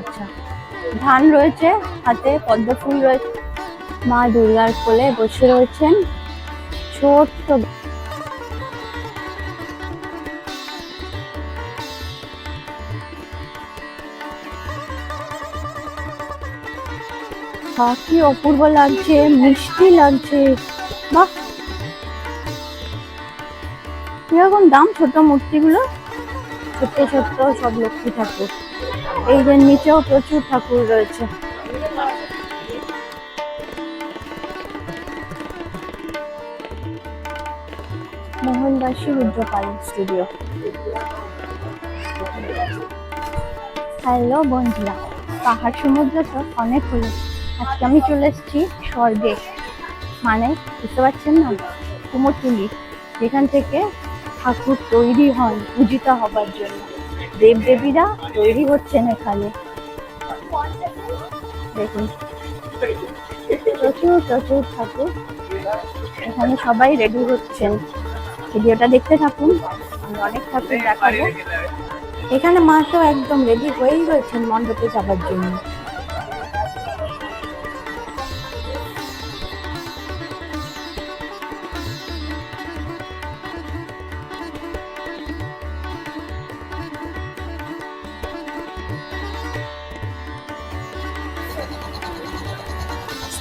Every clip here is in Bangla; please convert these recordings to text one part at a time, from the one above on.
আচ্ছা ধান রয়েছে, হাতে পদ্ম ফুল রয়েছে। মা দুর্গার কোলে বসে রয়েছেন। ছোট্ট কি অপূর্ব লাগছে, মিষ্টি লাগছে। বাহ! কীরকম দাম ছোট মূর্তিগুলো? ছোট্ট ছোট্ট সব লক্ষ্মী ঠাকুর। এই যে নিচেও প্রচুর ঠাকুর রয়েছে। মোহনদাসী রুদ্রপাল স্টুডিও। হ্যালো বন্ধুরা, পাহাড় সমুদ্র তো অনেক হলো। আজকে আমি চলে এসেছি স্বর্গে। মানে বুঝতে পারছেন না? কুমোরটুলি। যেখান থেকে ঠাকুর তৈরি হন, পূজিত হবার জন্য। দেবদেবীরা তৈরি হচ্ছেন এখানে। দেখুন। প্রচুর প্রচুর ঠাকুর। এখানে সবাই রেডি হচ্ছেন। ভিডিওটা দেখতে থাকুন। আমি অনেক ঠাকুর দেখাবো। এখানে মা তো একদম রেডি হয়েই রয়েছেন মণ্ডপে যাবার জন্য।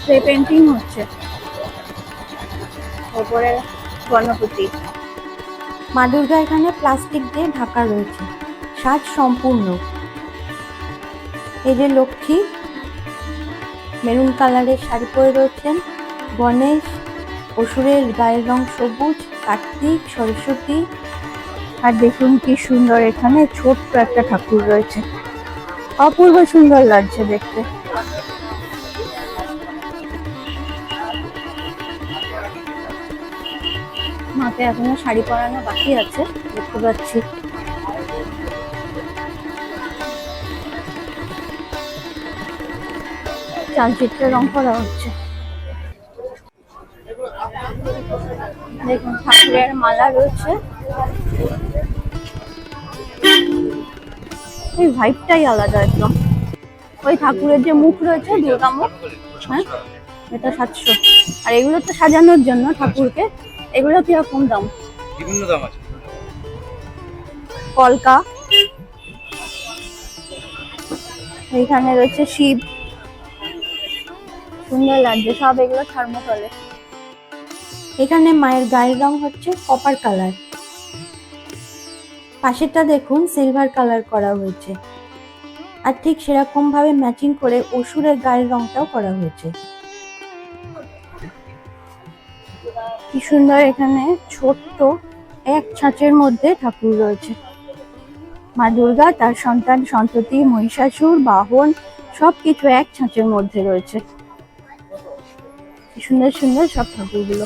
স্প্রে পেন্টিং হচ্ছে। ওপরে গণপতি। মা দুর্গা এখানে প্লাস্টিক দিয়ে ঢাকা রয়েছে। সাজ সম্পূর্ণ। এই যে লক্ষ্মী, মেরুন কালারের শাড়ি পরে রয়েছেন। গণেশ, অসুরের গায়ের রং সবুজ, কার্তিক, সরস্বতী। আর দেখুন কি সুন্দর এখানে ছোট্ট একটা ঠাকুর রয়েছে। অপূর্ব সুন্দর লাগছে দেখতে। মাকে এখনও শাড়ি পরানো বাকি আছে, দেখতে পাচ্ছি। চালচিত্রে রং করা হচ্ছে। দেখুন, ঠাকুরের মালা রয়েছে। এই ভাইবটাই আলাদা একদম। ওই ঠাকুরের যে মুখ রয়েছে, দুর্গা মুখ হ্যাঁ? এটা সাতশো। আর এগুলো তো সাজানোর জন্য ঠাকুরকে। এগুলো কীরকম দাম? বিভিন্ন দাম আছে। কলকা। এইখানে রয়েছে শিব। সুন্দর লাগছে সব এগুলো থার্মোকলে। এখানে মায়ের গায়ের রং হচ্ছে কপার কালার পাশেরটা দেখুন সিলভার কালার করা হয়েছে। আর ঠিক সেরকম ভাবে ম্যাচিং করে অসুরের গায়ের রংটাও করা হয়েছে। কি সুন্দর এখানে ছোট্ট এক ছাঁচের মধ্যে ঠাকুর রয়েছে। মা দুর্গা, তার সন্তান, সন্ততি, মহিষাসুর, বাহন, সবকিছু এক ছাঁচের মধ্যে রয়েছে। সুন্দর সুন্দর সব ঠাকুরগুলো।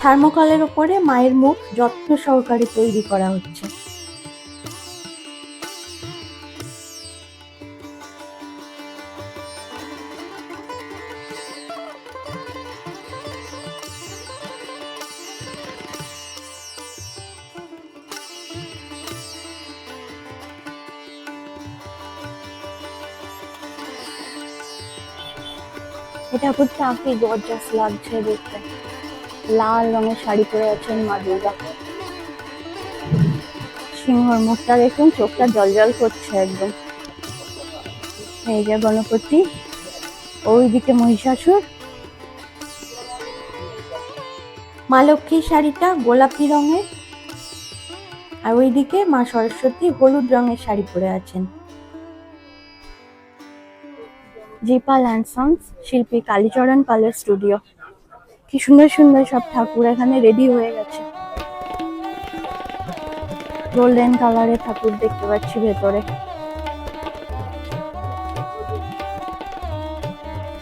থার্মোকলের ওপরে মায়ের মুখ যত্ন সহকারে তৈরি করা হচ্ছে। এটা ঠাকুরটা কি গর্জাস লাগছে দেখতে। লাল রঙের শাড়ি পরে আছেন মা দুর্গা। সিংহর মুখটা দেখুন, চোখটা জল করছে একদম। এই যে গণপতি, ওইদিকে মহিষাসুর। মা লক্ষ্মীর শাড়িটা গোলাপি রঙের। আর ওইদিকে মা সরস্বতী হলুদ রঙের শাড়ি পরে আছেন। জিপাল অ্যান্ড শিল্পী কালীচরণ পালের স্টুডিও কি সুন্দর সুন্দর সব ঠাকুর এখানে রেডি হয়ে গেছে। গোল্ডেন কালারের ঠাকুর দেখতে পাচ্ছি ভেতরে।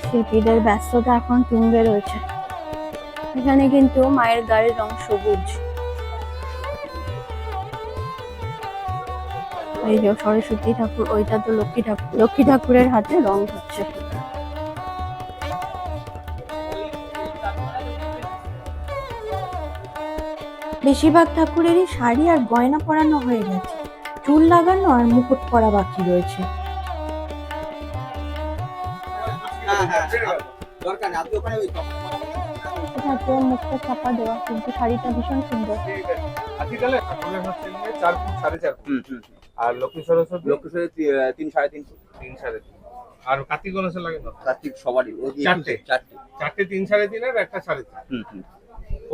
শিল্পীদের ব্যস্ততা এখন তুঙ্গে রয়েছে। এখানে কিন্তু মায়ের গায়ের রং সবুজ। এই যে সরস্বতী ঠাকুর ওইটা তো লক্ষ্মী ঠাকুর। লক্ষ্মী ঠাকুরের হাতে রং হচ্ছে বেশিরভাগ ঠাকুরেরই শাড়ি আর গয়না পরানো হয়ে গেছে। চুল লাগানো আর মুকুট পরা বাকি রয়েছে। হ্যাঁ হ্যাঁ মুখটা চাপা দেওয়া কিন্তু শাড়িটা ভীষণ সুন্দর। চার ফুট সাড়ে চার ফুট। হুম হুম আর লক্ষ্মী সরস্বতী তিন সাড়ে তিন তিন সাড়ে তিন আর কার্তিক গণেশের লাগে না? কার্তিক সবারই ওই চারটে? চারটে। চারটে তিন সাড়ে তিন আর একটা সাড়ে তিন। হুম হুম।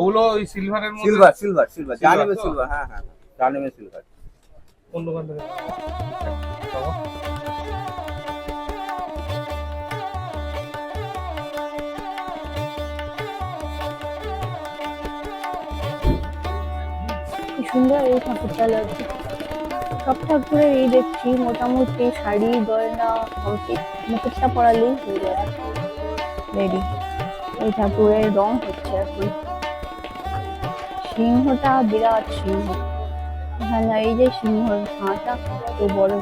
ওগুলো ওই সিলভারের মধ্যে? Silver silver silver. জানেবে সিলভার হ্যাঁ হ্যাঁ জানেবে সিলভার। কোন দোকান থেকে? সুন্দর এই ঠাকুরটা লাগছে। সব ঠাকুরের এই দেখছি, মোটামুটি শাড়ি, গয়না কমপ্লিট মুকুটটা পরালেই হয়ে যায়। রেডি এই ঠাকুরের রং হচ্ছে এখন। সিংহটা বিরাট সিংহ। হ্যাঁ এই যে সিংহ হাঁটা, তো বড়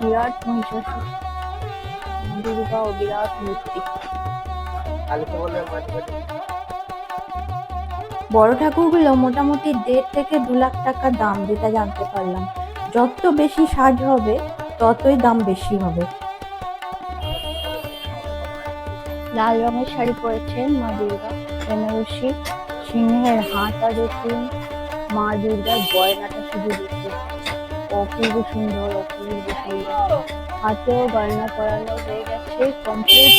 বিরাট মহিষাসুর দুর্গা ও বিরাট মূর্তি। বড় ঠাকুরগুলো মোটামুটি দেড় থেকে দু লাখ টাকা দাম, যেটা জানতে পারলাম। যত বেশি সাজ হবে, ততই দাম বেশি হবে। লাল রঙের শাড়ি পরেছেন মা দুর্গা, বেনারসি, সিংহের হাঁটা দেখুন মা দুর্গার গয়নাটা শুধু দেখুন অপূর্ব সুন্দর অপূর্ব সুন্দর। হাতেও গয়না পরানো হয়ে গেছে কমপ্লিট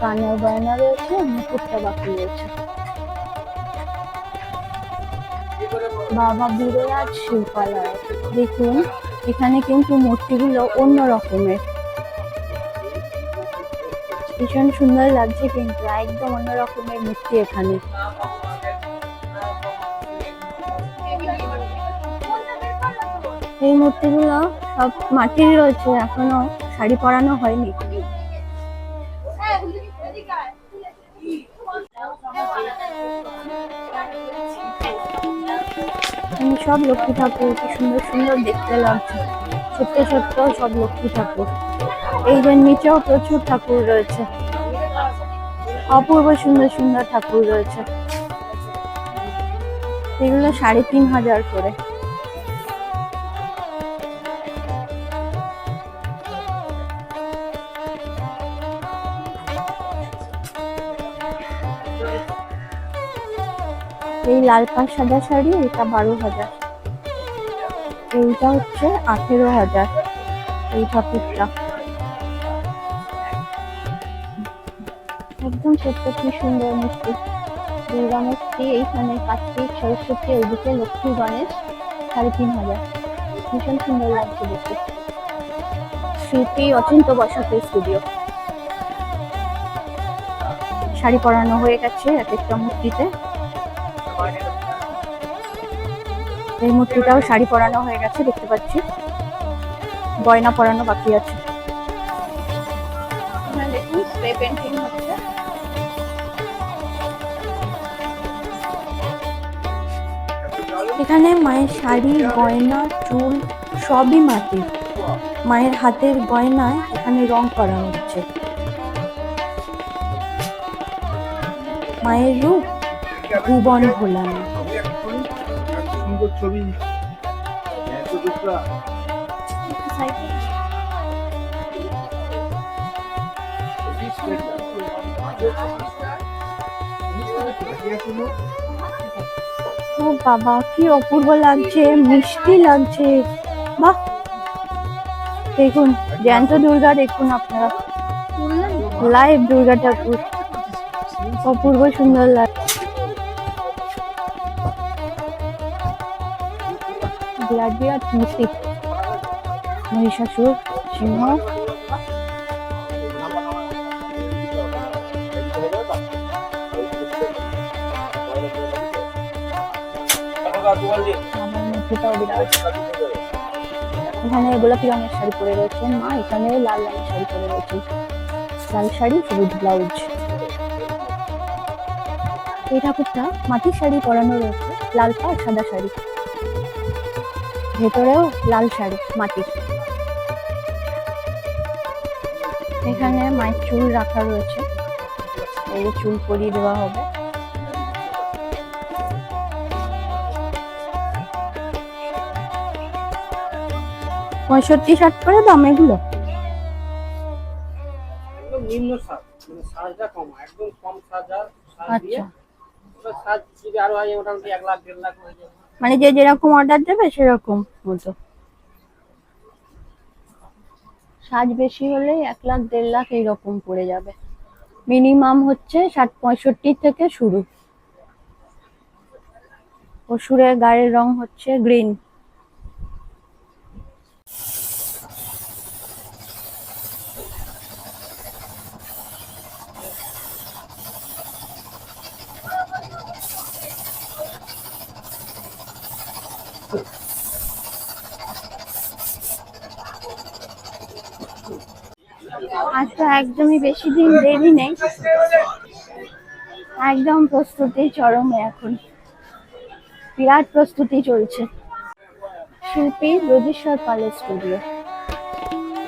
কানের গয়না রয়েছে, মুকুটটা বাকি রয়েছে। বাবা বীররাজ শিল্পালয়। দেখুন, এখানে কিন্তু মূর্তিগুলো অন্য রকমের। ভীষণ সুন্দর লাগছে কিন্তু, একদম অন্য রকমের মূর্তি এখানে। এই মূর্তিগুলো সব মাটির রয়েছে, এখনও শাড়ি পরানো হয়নি। সব লক্ষ্মী ঠাকুর, কি সুন্দর সুন্দর দেখতে লাগছে। ছোট্ট ছোট্ট সব লক্ষ্মী ঠাকুর। এই যে নিচেও প্রচুর ঠাকুর রয়েছে। অপূর্ব সুন্দর সুন্দর ঠাকুর রয়েছে। এগুলো সাড়ে তিন হাজার করে। লাল পাড় সাদা শাড়ি, এটা বারো হাজার। এইটা হচ্ছে আঠেরো হাজার, এই ঠাকুরটা একদম ছোট্ট কি সুন্দর মূর্তি। দুর্গা মূর্তি এইখানে কার্তিক, সরস্বতী, ওইদিকে লক্ষ্মী, গণেশ, সাড়ে তিন হাজার। ভীষণ সুন্দর লাগছে দেখতে। স্মৃতি অচিন্ত বসাতে স্টুডিও শাড়ি পরানো হয়ে গেছে এক একটা মূর্তিতে। এই মূর্তিটাও শাড়ি পরানো হয়ে গেছে, দেখতে পাচ্ছি। গয়না পরানো বাকি আছে। এখানে মায়ের শাড়ি, গয়না, চুল সবই মাটির। মায়ের হাতের গয়নায় এখানে রং করা হচ্ছে। মায়ের রূপ ভুবন ভোলানো সুন্দর ছবি। ও বাবা কি অপূর্ব লাগছে মিষ্টি লাগছে। বাহ! দেখুন জ্যান্ত দুর্গা দেখুন আপনারা। লাইভ দুর্গা ঠাকুর। অপূর্ব সুন্দর লাগছে। বিরাট বিরাট মূর্তি মহিষাসুর সিংহ। এখানে গোলাপি রঙের শাড়ি পরে রয়েছেন মা, এখানে লাল রঙের শাড়ি পরে রয়েছেন লাল শাড়ি হলুদ ব্লাউজ। এই ঠাকুরটা মাটির শাড়ি পরানো রয়েছে, লাল পা সাদা শাড়ি। ভেতরেও লাল শাড়ি মাটির। এখানে মায়ের চুল রাখা রয়েছে। এই চুল পরিয়ে দেওয়া হবে। পঁয়ষট্টি ষাট করে দাম এগুলো? নিম্ন সার মানে সারটা কম একদম কম সাজা সার দিয়ে। আচ্ছা। আরও হয় মোটামুটি এক লাখ দেড় লাখ হয়ে যাবে। মানে যে যেরকম অর্ডার দেবে সেরকম মতো। সাজ বেশি হলে এক লাখ, দেড় লাখ এইরকম পড়ে যাবে। মিনিমাম হচ্ছে ষাট, পঁয়ষট্টি থেকে শুরু। অসুরের গায়ের রং হচ্ছে গ্রিন তো একদমই বেশি দিন দেরি নেই। একদম প্রস্তুতি চরমে এখন। বিরাট প্রস্তুতি চলছে। শিল্পী রোজেশ্বর পালের স্টুডিও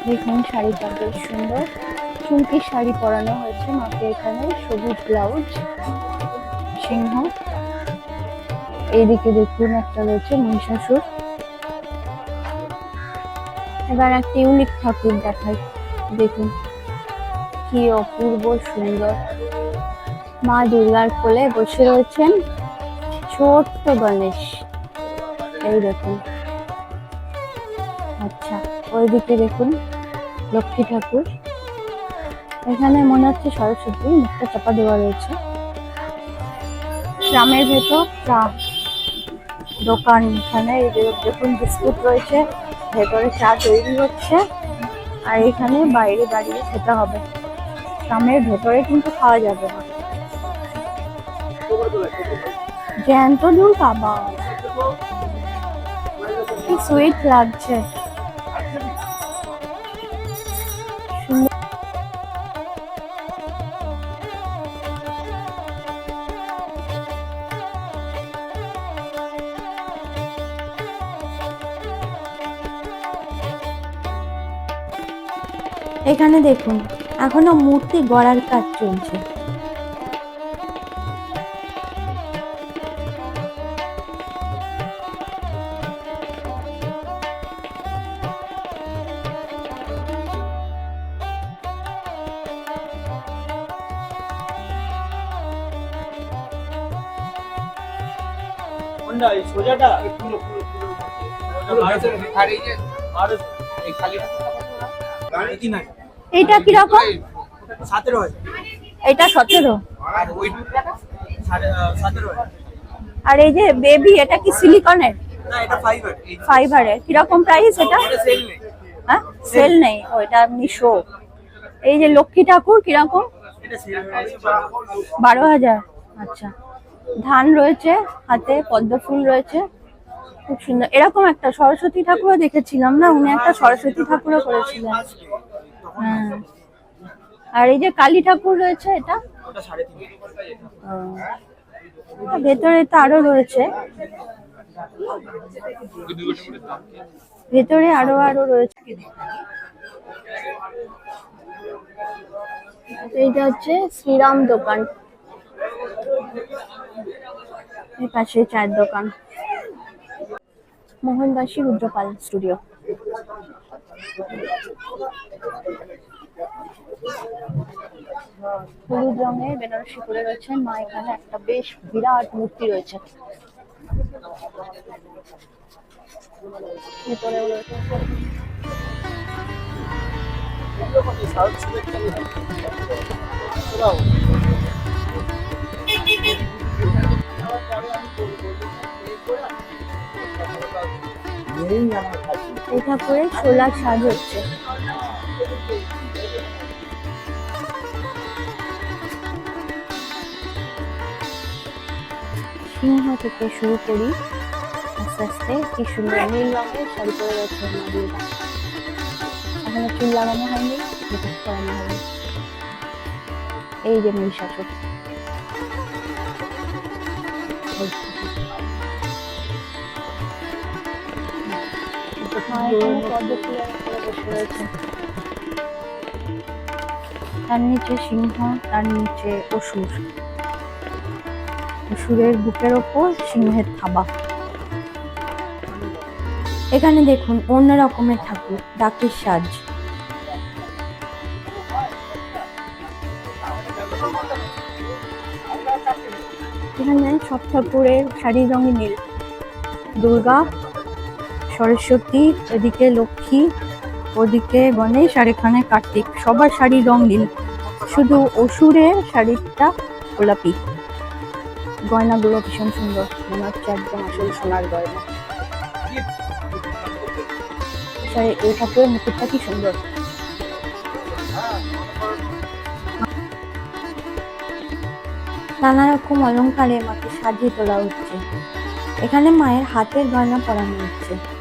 দেখুন শাড়িটা বেশ সুন্দর। চুমকির শাড়ি পরানো হয়েছে মাকে এখানে। সবুজ ব্লাউজ সিংহ। এইদিকে দেখুন একটা রয়েছে মহিষাসুর। এবার একটা ইউনিক ঠাকুর দেখাই। দেখুন। কি অপূর্ব সুন্দর। মা দুর্গার কোলে বসে রয়েছেন ছোট্ট গণেশ। এই দেখুন। আচ্ছা ওইদিকে দেখুন লক্ষ্মী ঠাকুর। এখানে মনে হচ্ছে সরস্বতী মুখটা চাপা দেওয়া রয়েছে। গ্রামের ভেতর চা দোকান এখানে দেখুন বিস্কুট রয়েছে, ভেতরে চা তৈরি হচ্ছে, আর এখানে বাইরে দাঁড়িয়ে খেতে হবে। গ্রামের ভেতরে কিন্তু খাওয়া যাবে না। জ্যান্ত দুল বাবা কি সুইট লাগছে। এখানে দেখুন এখনও মূর্তি গড়ার কাজ চলছে। সোজাটা আর এই যে আর এই খালি কি না এটা কীরকম? সতেরো হাজার এটা সতেরো? আর ওই সাড়ে- আহ, সতেরো হাজার আর এই যে বেবি এটা কি সিলিকনের না এটা ফাইবার ফাইবারের কীরকম প্রাইস এটা? সেল নেই। হ্যাঁ? সেল নেই। ও এটা এমনি শো এই যে লক্ষ্মী ঠাকুর কীরকম? এটা সেল বারো হাজার। আচ্ছা। ধান রয়েছে হাতে পদ্ম ফুল রয়েছে। খুব সুন্দর। এরকম একটা সরস্বতী ঠাকুরও দেখেছিলাম না? উনি একটা সরস্বতী ঠাকুরও করেছিলেন। হ্যাঁ আর এই যে কালী ঠাকুর রয়েছে এটা ভেতরে তো আরও রয়েছে। ভেতরে আরও আরও রয়েছে। এইটা হচ্ছে শ্রীরাম দোকান। এই পাশে চায়ের দোকান। মোহনদাসী রুদ্রপাল স্টুডিও। হলুদ রঙের বেনারসি পরে রয়েছেন মা এখানে একটা বেশ বিরাট মূর্তি রয়েছে। রয়েছে। এটা করে ছোলার সাজ হচ্ছে। সিংহ থেকে শুরু করি। আস্তে আস্তে কি সুন্দর নীল রঙের শাড়ি পরে রয়েছে এখনও চুল লাগানো হয়নি করানো হয়নি। এই যে মহিষাসুর তার নিচে সিংহ, তার নিচে অসুর। অসুরের বুকের ওপর সিংহের থাবা। এখানে দেখুন, অন্য রকমের ঠাকুর, ডাকের সাজ। এখানে সব ঠাকুরের শাড়ির রঙই নীল। দুর্গা সরস্বতী, এদিকে লক্ষ্মী, ওদিকে গণেশ আর এখানে কার্তিক। সবার শাড়ি রং নীল শুধু অসুরের শাড়িটা গোলাপি। গয়নাগুলো ভীষণ সুন্দর মনে হচ্ছে একদম আসলে সোনার গয়না। শাড়ি- এই ঠাকুরের মুকুটটা কি সুন্দর? নানা রকম অলংকারে মাকে সাজিয়ে তোলা হচ্ছে। এখানে মায়ের হাতের গয়না পরানো হচ্ছে।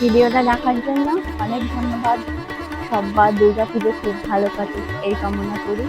ভিডিওটা দেখার জন্য অনেক ধন্যবাদ। সব্বার দুর্গা পুজো খুব ভালো কাটুক এই কামনা করি।